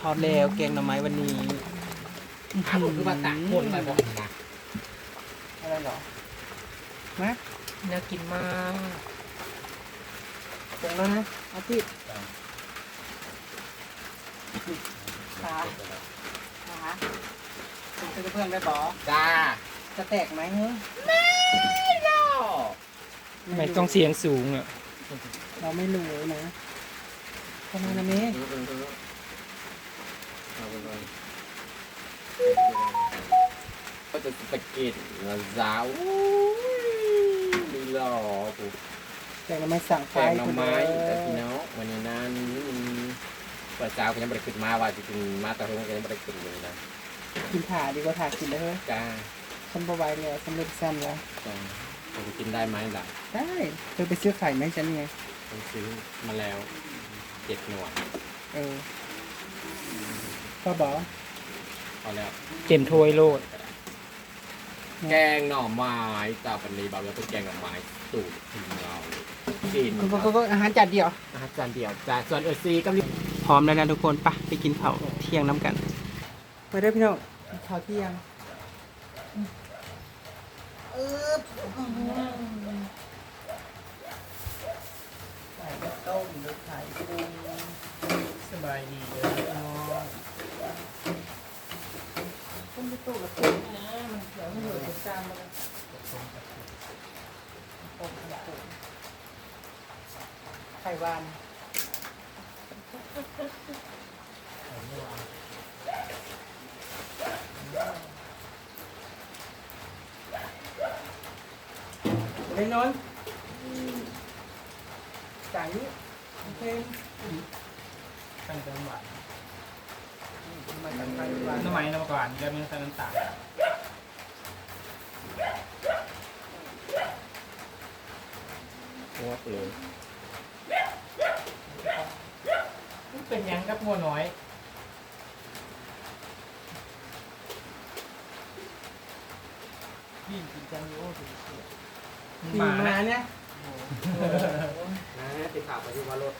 ทอดแล้วแกงหน่อไม้วันนี้อ้าวผมคือว่าตากคนไปบอกนะอะไรเหรอนะน่ากินมากตรงแล้วนะอาทิตย์ขาขาคุณเป็นเพื่อนได้บอจ้าจะแตกไหมเฮ้ยทำไมต้องเสียงสูงอะ เราไม่รู้นะทำไมนะเมย์ ก็จะสเก็ตนะจ้าอู้ดีหล่อปุ๊แกงหน่อไม้สั่งไฟแกงหน่อไม้คุณแต่เด้พี่อน้องวันนี้นั้นพระเจ้าก็ยังไม่ได้ขึ้นมาว่าจะกินมาแต่เพิ่งก็ยังไม่ได้ขึ้นเลยนะกินถ่าดีกว่าถ่ากินเลยเฮ้ยจ้าฉันบไหวายแล้วฉันเลิกซ้ำแล้วจ้าจะกินได้ไหมล่ะได้เธอไปซื้อไข่ไหมฉันไงผมซื้อมาแล้วเจ็ดหน่วยเออ พ่อบอกพอแล้วเต็มถ้วยโลดแกงหน่อไม้ตาปันนีบางแล้วก็แกงหน่อไม้สูตรของเรากินก็ก็ก็อาหารจานเดียว อาหารจานเดียวจ้าส่วนเออซีก็รีบพร้อมแล้วนะทุกคนปะไปกินข้าวเที่ยงน้ำกัน มาได้อพี่น้องข้าวเที่ยงเออใส่กระต้มหรือไข่กุ้งสบายดีเลย ต้มไปตู้ละตุ้นะมันเดี๋ยวมันอยู่ตรงกลางมันต้มกระตุ้ไข่หวานเลยนอนจ่ายนี้โอเคตั้งแต่หวาน มาจากไข่หวานน้ำมันน้ำหวานแล้วมันใส่น้ำตาลงวดเลยมันเป็นยังกับงัวน้อยยิ่งกินจังโอ้ถึงเสียมันดีหมาเนี่ยนะติดข่าวไปที่ว่ารถ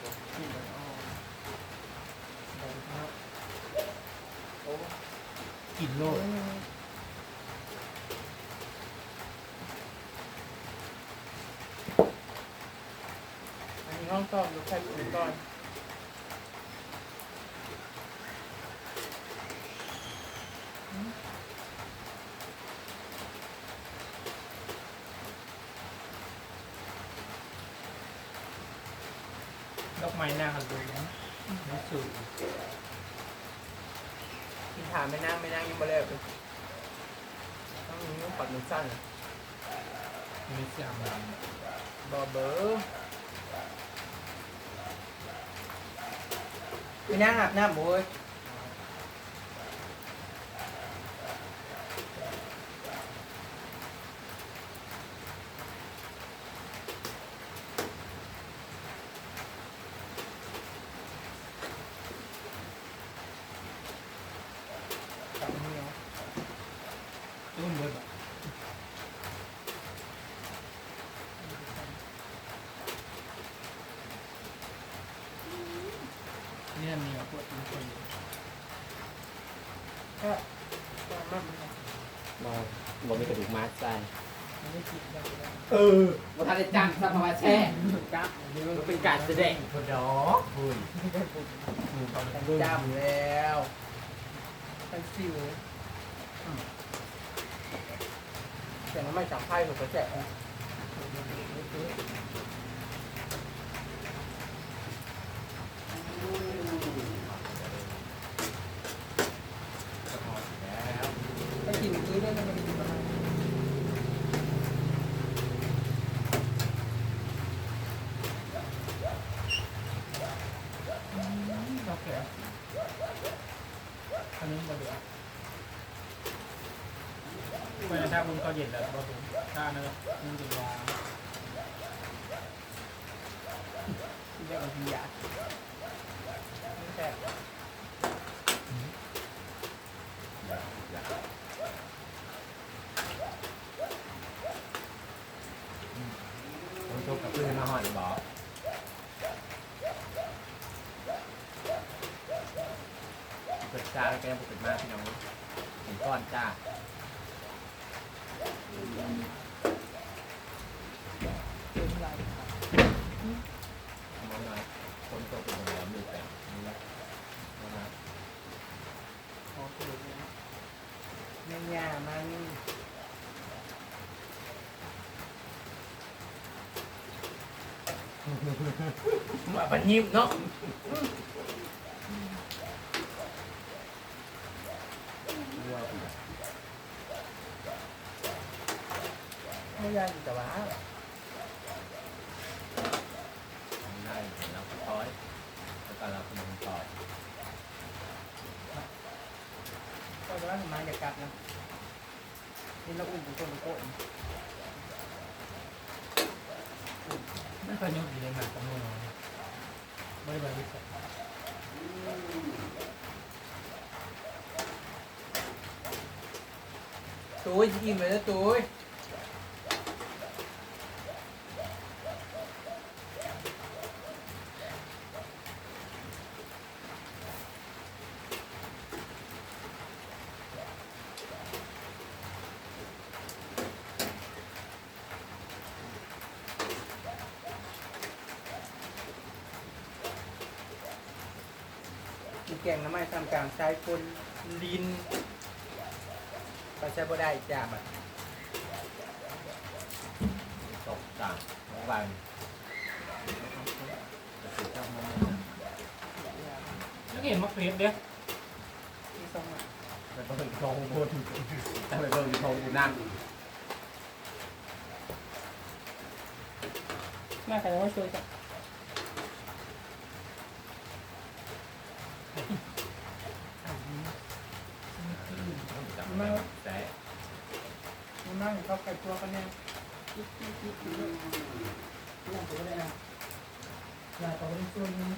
กินโลดอันนี้ห้องต้อมดูใครอยู่ก่อน ดอกไม้หน้ากันดูนะไม่สูง กินถามไม่นั่งไม่นั่งยังมาเลิกเลยต้องมีนุ่งปัดนุ่งสั้น ไม่เสียงดัง บอเบอร์ ไปนั่งอาบน้ำโว้ยกลับมาเนี่ย ต้มเลยแบบ เนี่ยมีอะพวกทุกคนก็ตอนนั้นบอบอกมีกระดูกม้าใจมันไม่กินได้แล้วเออบอกทันได้จังสัมภาระแช่กับมันเป็นการแสดงพอดอกคุยหมูเขาเป็นจำแล้วไปซิวแต่มันไม่จับไพ่หนูก็แจกแล้ว ไปกินซื้อได้ก็ไม่ได้กินอะไร โอเคอันนี้มาดู ไปนะถ้าคุณเขาเย็นแล้วเราดูถ้านะมันจะวางกินได้เอาทียาไม่แจกผมชกกับเพื่อนมาหอดบอกเเกิดจ้าแล้วก็ยังบ่เกิดมาพี่น้องเห็นก้อนจ้าเอา มาหน่อยคนตกเป็นแบบมือแต่งนี่นะนะโอเคแม่นยามันมาปันยิ้มเนาะ ไม่ยาอยู่แต่ว่าได้เห็นเราคอยแล้วก็เราเป็นคนต่อยก็จะว่ามาจะกลับนะนี่เราอุ้มเป็นคนโกนไม่เคยยุ่งอยู่ในหมากกับมือไม่ได้บริสุทธิ์ตุ้ยอิ่มเลยนะตุ้ย แกงน้ำมันทำกลางใช้คนลินไปใช้บ่ได้จ้าบัดตกต่างของวันจะติดตั้งมันแล้วเห็นมะเขือเด้อที่สองอะไปเบิ่งทองบนไปเบิ่งทองบนนั่นมาใครว่าช่วยจ้ะ มาแต่ มั นั่งเขาไก่ตัวกันเนี่ยนั่งตัวเลยนะอย่าตัวเป็นตัวนนึง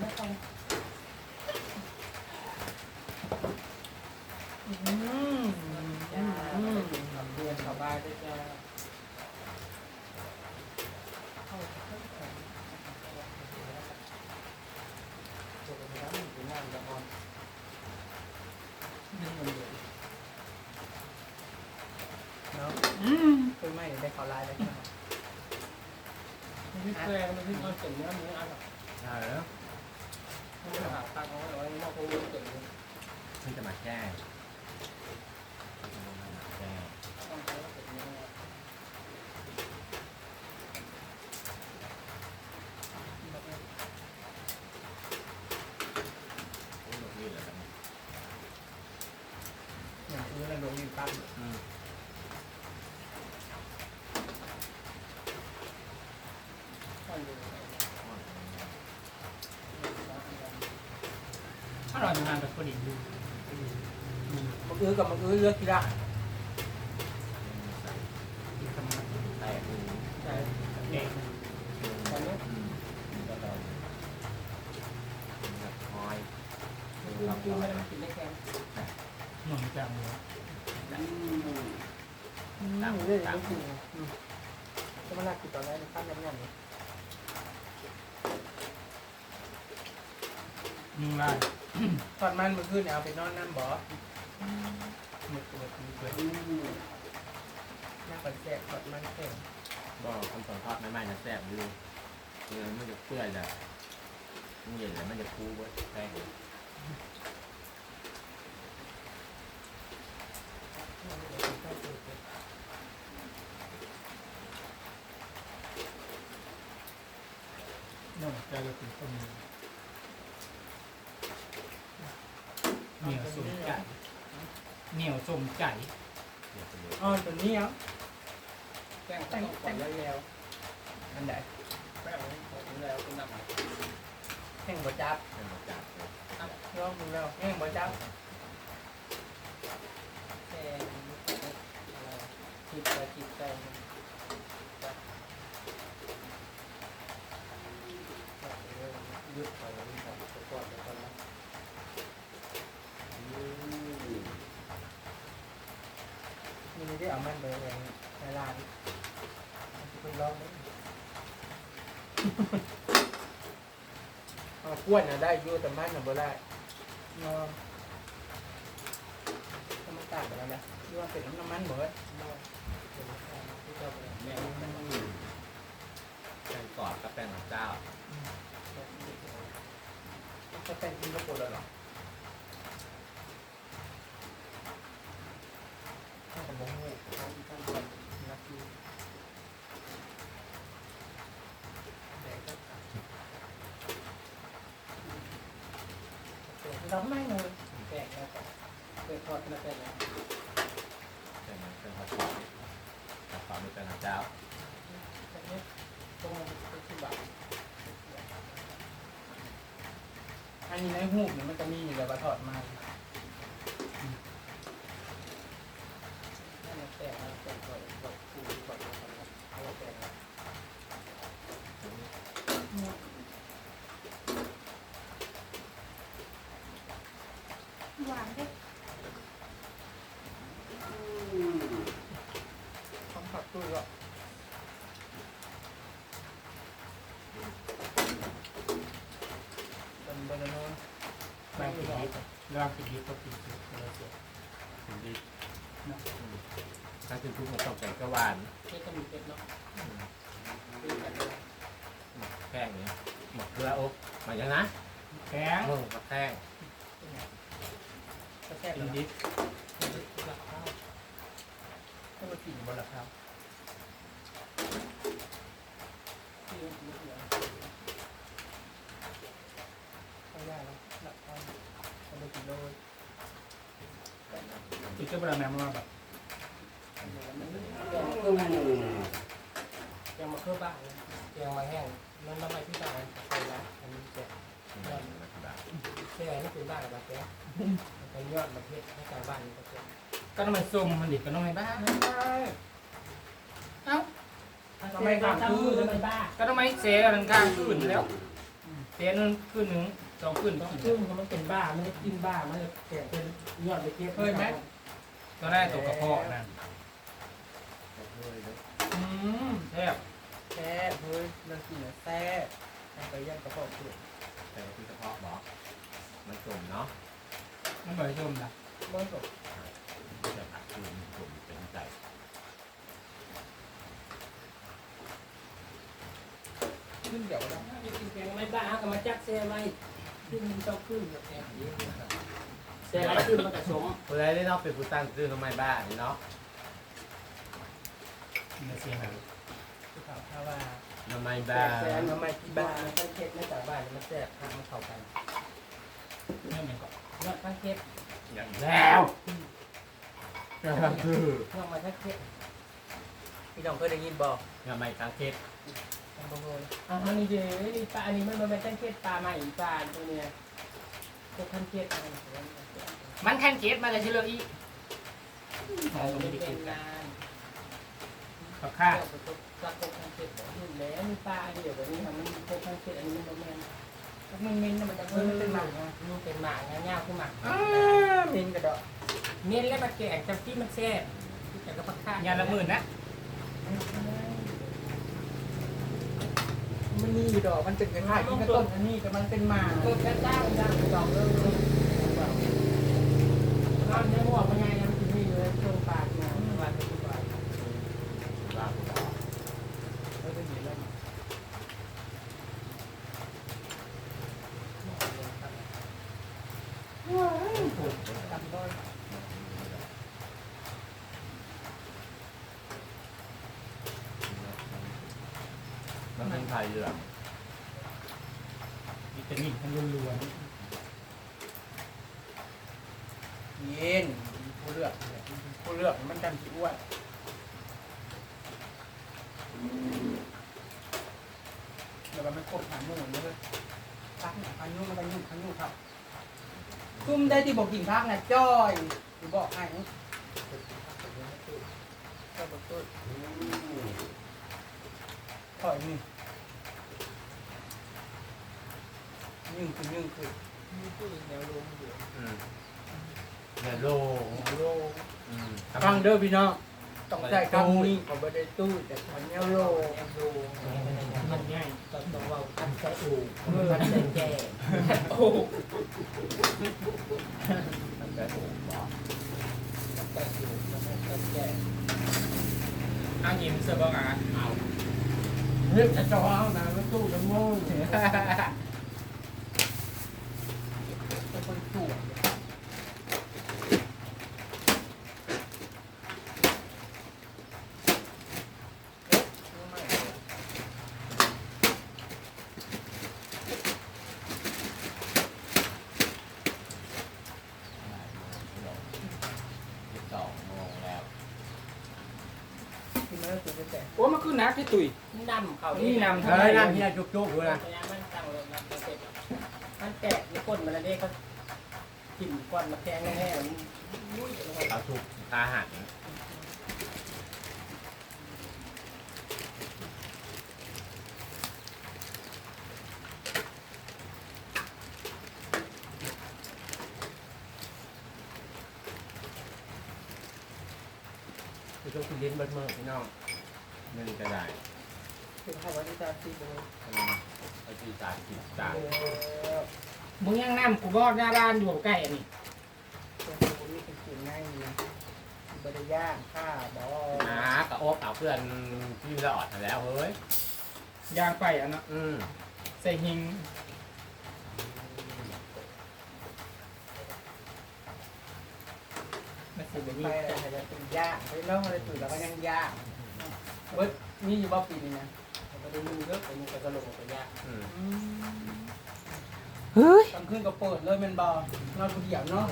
ไม่ต้องอืมอืมอืมเรียนสบายด้วยจ้า เนาะคือไม่ได้เขาไลน์ได้ไหม มันที่ แกงมันที่เอาเจ๋งเนื้อเนื้ออะไรใช่แล้วมันจะหาตังค์เอาไว้เอาไว้นอกโอ้เจ๋งที่จะมาแก้แก้ ต้องใช้เจ๋งเนื้อ โอ้ยนี่แหละ อย่างคือเราลงยิงตั้ง อืม ถ้าเราทำงานกับคนอื่นดู มัน อื้อกับมันอื้อเลือกกีฬาทำงานแต่กูใช่เก่งตอนนี้ก็เราคอยคือคือไม่ได้กินได้แค่หนุนจังเลยอืมเรื่อยๆคือจะมาลักกินตอนแรกตั้งยังไงมึงไล่ตอนมันเมื่อคืนเนี่ยเอาไปนอนน้ำบ่ หมึกหมึกหมึกเลยน่าปันแสบตอนมันแข็งก็คำสอนทอดไม่ไม่จะแซ่บอยู่เออมันจะเปื่อยแหละมันเย็นแล้วมันจะคูเว้ยแป้งหนุนใจเราเป็นคนเหนียวสมไก่ เหนียวสมไก่เดี๋ยวไปเลยอ๋อตัวนี้อะแป้งแต่งแต่งแล้วอันไหนแป้งของแล้วคุณนำมาแห้งบ่จับเป็นมาจากเลยลองดูแล้วแห้งบ่จับแห้งคิดไปคิดไปยุดไปแล้วมันก่อนก่อนก่อนนะ นี่เอามันไปเองในร้านคุณลองไหมเอาเอากล้วยน่ะได้อยู่แต่บ้านน่ะบ่ได้เนาะถ้ามันต่ากันแล้วนะที่ว่าเป็นน้ำมันเหมือนแม่มันแป้งกรอบกับแป้งหนังเจ้ามันจะเป็นกินก็ปวดเลยหรอถ้าผมมองหูเขาอีกท่านก่อนนักดูแดงก็ตัด องไม่เลยแดงแล้วก็เปิดทอดมาเป็นแล้วแป้งมันเป็นข้วซอยข้าวซอยไม่เป็นหนังเจ้าแบบนี้ตรงเป็นสิบบาทอันนี้ในหูเนี่ยมันจะมีอยู่แล้ว่าถอดมานั่นแหละแต่เราแต่ก่อนก่อนคูก่อนก่อนเอาแต่ละ หวานเด้ ทำผักตุ้ยก็เป็นบานาโน่ บางที ระวังติดดีก็ติดสุดเลยเสียถึงดีนะถ้าคือทุกมันต้องแกงกะหวานนี่ก็มีเป็ดเนาะหมกแข้งเนี่ยหมกเกลืออ๊กมาอย่างนะแข็งมึงกับแข้งก็แซ่บติแล้ดวดีราคาก็มากินบนราคาที่มันกินเยอะก็ยากแล้วราคาก็ไม่กินโล ติดเจ้าบราแม่มาแบบยังมาเครื่อบ้านยังมาแห้งมันน้ำไมันที่บ้านใส่ละอันนี้เจ็บแค่นี่เป็นบ้านแบบแกเป็นยอดประเทศให้ชาวบ้านนี่ก็เจ็บก็ต้องมาส้มมันดิก็ต้องให้บ้างเอ้าทำไมกลางคืนก็ต้องไมเสียกันกลางคืนแล้วเสียนึงคืนหนึ่งสองคืนต้องซึ่งมันเป็นบ้ามันกินบ้ามันจะแก่เป็นยอดประเทศเคยไหม ตอนแรกตกกระเพาะนะอืมแซ่บแซ่บเฮ้ยมันกินแล้วแซ่บไปย่างกระเพาะเปลือกแต่ที่กระเพาะบอกมันจุ่มเนาะมันบ่อยส้มนะบ้านตกจะผัดจุ่มจุ่มเป็นใจขึ้นเดี๋ยวนะกินแกงไม่บ้าก็มาจักเสียไม่ขึ้นต้องขึ้นแบบ แอบนี้เสียอะไรขึ้นมาผสมคนแรกได้นอกเป็นผู้ตั้งซื้อทำไมบ้านี่เนาะมันเสียหายคือข่าวถ้าว่าทำไมแซ่บ้าบแซ่บทำไมที่บ้านมันต้องเค็ดไม่จากบ้านมันแซ่บทางมันเข้ากันเรื่องเหมือนกับยอดทั้งเค็ดอย่างแล้วก็คือยอดมาทั้งเค็ดพี่น้องเคยได้ยินบอกทำไมคางเคสทางบางคนอ่าอันนี้เดี๋ยวนี่ปลาอันนี้มันเป็นตั้งเค็ดปลาใหม่ปลาตัวเนี้ย พวกท่านเค็ดอะไรมันแทนเค็ดมาเลยเฉลี่ยอีหอมก็ไม่ได้เป็กินนกันงานข้าวข้ารักพวกท่านเค็ดบอกอยู่แล้วมีปลาเดี๋ยวนี้มันเป็นตั้งเค็ดอันนี้มันแม่นมันมินมันจะเพิ่มเป็นหนักนะมันเป็นหมากเงาคือหมากมินกระดอกเน้นแล้วมาแกงจำที่มันแซ่บแต่ก็พักข้างยาละหมื่นนะ มันมีดอกมันเป็นคล้ายๆที่กระต้นอันนี้แต่มันเป็นหมาเพิ่มแค่จ้างจ้างดอกเริ่มนอนในหัวมันไงมันถึงนี่เลยตรงปากเนี่ยปลาตัวปลาบ้าผู้บอกแล้วก็หนีแล้วมาทำด้วยมันเป็นไทยเหลือง วิตามินทั้งล้วน เย็นผู้เลือกเนี่ยผู้เลือก มันจำสิอ้วนแล้วก็มันกดหางมูนเลยพักหนักพันยุ่งมันพันยุ่งพันยุ่งครับคุ้มได้ที่บอกกินพักนะจ้อยหรือบอกให้ก็บอกตัวถอยนี่ยิ่งคือยิ่งคือมีผู้หญิงแนวลงอยู่อืมเดือดโลงโลงอืม ฟังเด้อพี่น้องต้องใช้คำนี้ก็บ่ได้ตู้แต่คนเนี้ยโลแอมดูมันง่ายต้องต้องว่าคันใส่อู่เออคันใส่แก่โอ้มันจะถูกบอกคันใส่อู่แล้วคันใส่แก่เอาหยิมเสื้อบ้างอะเอาเรื่องจะจอเอานะมันตู้จะโง่จะคนตู้ สิบสองโมงแล้ว ที่มันตู้จะแตก โอ้มัน คือนักที่ตุยนำเขานี่นำเฮ้ยนั่งที่ไหนจุกๆอยู่นะพยายามมันตั้งลงนะมันเสร็จมันแตกในก้นมันแล้วเด็กก็กินก้อนมาแกงแน่ๆมันยุ่ยลงไปเอาถูกอาหารคือต้องกินลิ้นเบิดมือพี่น้อง ไม่ได้จะได้คือเขาว่าที่จะตีมือไอ้ที่จานกินจานมึงยังนำกูรอดหน้าบ้านอยู่ใกล้อันนี้เป็นคนนี้เป็นกินง่ายนะบริย่างข้าบอนะกระโอบเอาเพื่อนที่เราออดมาแล้วเฮ้ยยางไฟอะเนาะอืมใส่หิงมันสิเป็นไปนี่ อะไรจะเป็นย่างไปแล้วอะไรตื่นแล้วก็ยังย่าง เบิดนี่อยู่บ่ปีนี้นะมันก็ได้ยุ่งเยอะแต่มันก็ลงไปยากอืมเฮ้ยกลางคืนก็เปิดเลยเป็นบอนอนคนเดียวเนาะ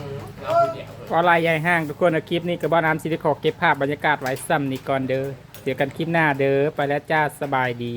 เราผู้เดียวเฮ้ยออนไลน์ใหญ่ห้างทุกคนเอาคลิปนี้กับบ้านน้ำซิลิขอเก็บภาพบรรยากาศไว้ซ้ำนี่ก่อนเด้อเดี๋ยวกันคลิปหน้าเด้อไปแล้วจ้าสบายดี